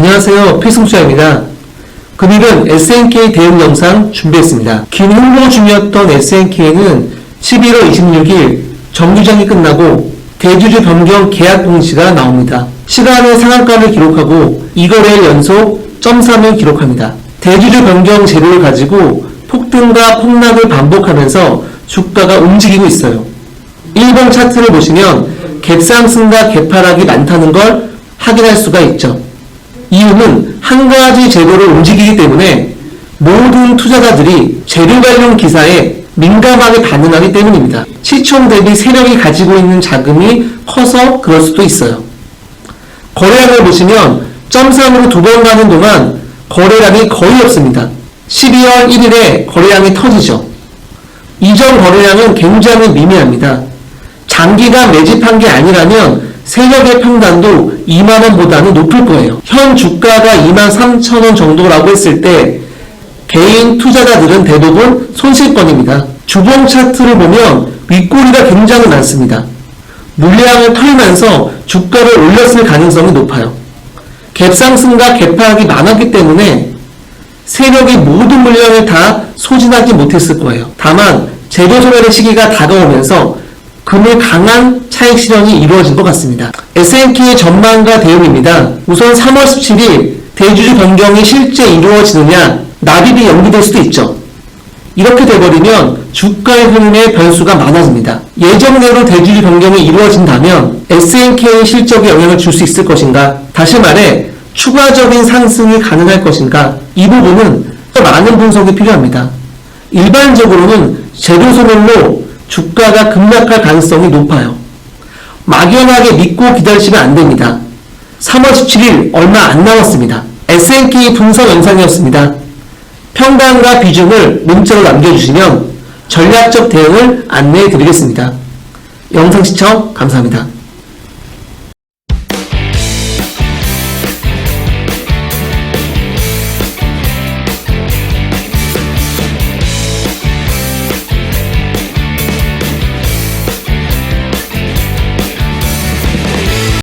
안녕하세요. 필승수야입니다. 금일은 SNK 대응 영상 준비했습니다. 긴 홍보 중이었던 SNK는 11월 26일 정규장이 끝나고 대주주 변경 계약 공시가 나옵니다. 시간의 상한가를 기록하고 2거래일 연속 0.3을 기록합니다. 대주주 변경 재료를 가지고 폭등과 폭락을 반복하면서 주가가 움직이고 있어요. 1번 차트를 보시면 갭상승과 갭하락이 많다는 걸 확인할 수가 있죠. 이유는 한 가지 재료로 움직이기 때문에 모든 투자자들이 재료 관련 기사에 민감하게 반응하기 때문입니다. 시총 대비 세력이 가지고 있는 자금이 커서 그럴 수도 있어요. 거래량을 보시면 점상으로 두 번 가는 동안 거래량이 거의 없습니다. 12월 1일에 거래량이 터지죠. 이전 거래량은 굉장히 미미합니다. 장기간 매집한 게 아니라면 세력의 평단도 2만원보다는 높을 거예요. 현 주가가 2만 3천원 정도라고 했을 때 개인 투자자들은 대부분 손실권입니다. 주봉 차트를 보면 윗꼬리가 굉장히 많습니다. 물량을 털면서 주가를 올렸을 가능성이 높아요. 갭상승과 갭하락이 많았기 때문에 세력이 모든 물량을 다 소진하지 못했을 거예요. 다만 재료 소멸의 시기가 다가오면서 금일 강한 차익 실현이 이루어진 것 같습니다. S&K의 전망과 대응입니다. 우선 3월 17일 대주주 변경이 실제 이루어지느냐 납입이 연기될 수도 있죠. 이렇게 돼버리면 주가의 흐름에 변수가 많아집니다. 예정대로 대주주 변경이 이루어진다면 S&K의 실적에 영향을 줄 수 있을 것인가? 다시 말해 추가적인 상승이 가능할 것인가? 이 부분은 더 많은 분석이 필요합니다. 일반적으로는 재료 소멸로 주가가 급락할 가능성이 높아요. 막연하게 믿고 기다리시면 안 됩니다. 3월 17일 얼마 안 남았습니다. S&K 분석 영상이었습니다. 평단과 비중을 문자로 남겨주시면 전략적 대응을 안내해 드리겠습니다. 영상 시청 감사합니다.